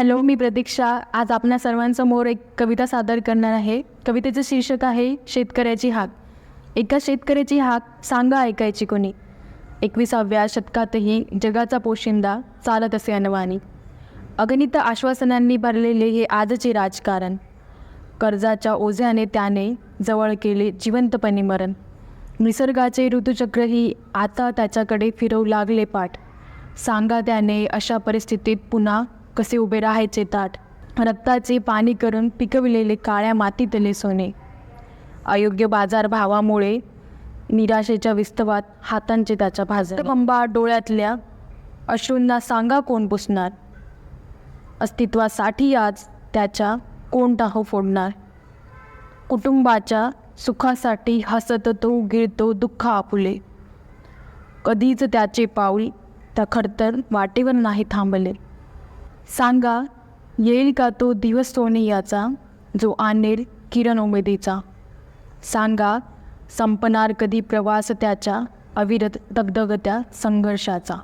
Hello मी प्रतीक्षा आज आपल्या सर्वांसमोर एक कविता सादर करणार आहे. कवितेचं शीर्षक आहे शेतकऱ्याची हाक. एका शेतकऱ्याची हाक सांगा ऐकायची कोणी? एकविसाव्या शतकातही जगाचा पोशिंदा चालत असे अनवाणी. अगणित आश्वासनांनी भरलेले हे आजचे राजकारण. कर्जाच्या ओझ्याने त्याने जवळ केले जिवंतपणे मरण. निसर्गाचे ऋतुचक्रही आता त्याच्याकडे फिरवू लागले पाठ. सांगा त्याने अशा परिस्थितीत पुन्हा कसे उभे राहायचे ताट. रक्ताचे पाणी करून पिकविलेले काळ्या मातीतले सोने. अयोग्य बाजारभावामुळे निराशेच्या विस्तवात हातांचे त्याच्या भाजर बंबा डोळ्यातल्या अश्रूंना सांगा कोण पुसणार? अस्तित्वासाठी आज त्याच्या कोण टाहो फोडणार? कुटुंबाच्या सुखासाठी हसत तो गिळतो दुःख आपुले. कधीच त्याचे पाऊल त्या खडतर वाटेवर नाही थांबले. सांगा येईल का तो दिवस सोने याचा जो आणेल किरण उमेदीचा? सांगा संपणार कधी प्रवास त्याच्या अविरत दगदगत्या संघर्षाचा?